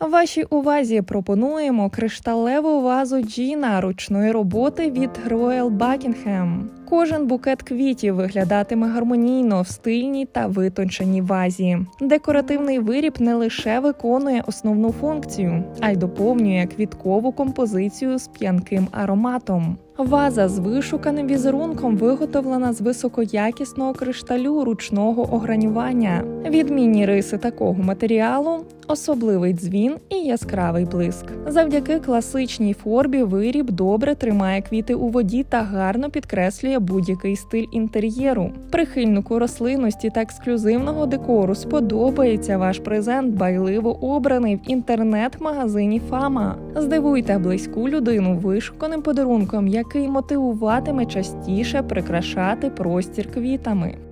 Вашій увазі пропонуємо кришталеву вазу Джіна ручної роботи від Royal Buckingham. Кожен букет квітів виглядатиме гармонійно в стильній та витонченій вазі. Декоративний виріб не лише виконує основну функцію, а й доповнює квіткову композицію з п'янким ароматом. Ваза з вишуканим візерунком виготовлена з високоякісного кришталю ручного огранювання. Відмінні риси такого матеріалу, особливий дзвін і яскравий блиск. Завдяки класичній формі виріб добре тримає квіти у воді та гарно підкреслює будь-який стиль інтер'єру. Прихильнику рослинності та ексклюзивного декору сподобається ваш презент, байливо обраний в інтернет-магазині Фама. Здивуйте близьку людину вишуканим подарунком, який мотивуватиме частіше прикрашати простір квітами.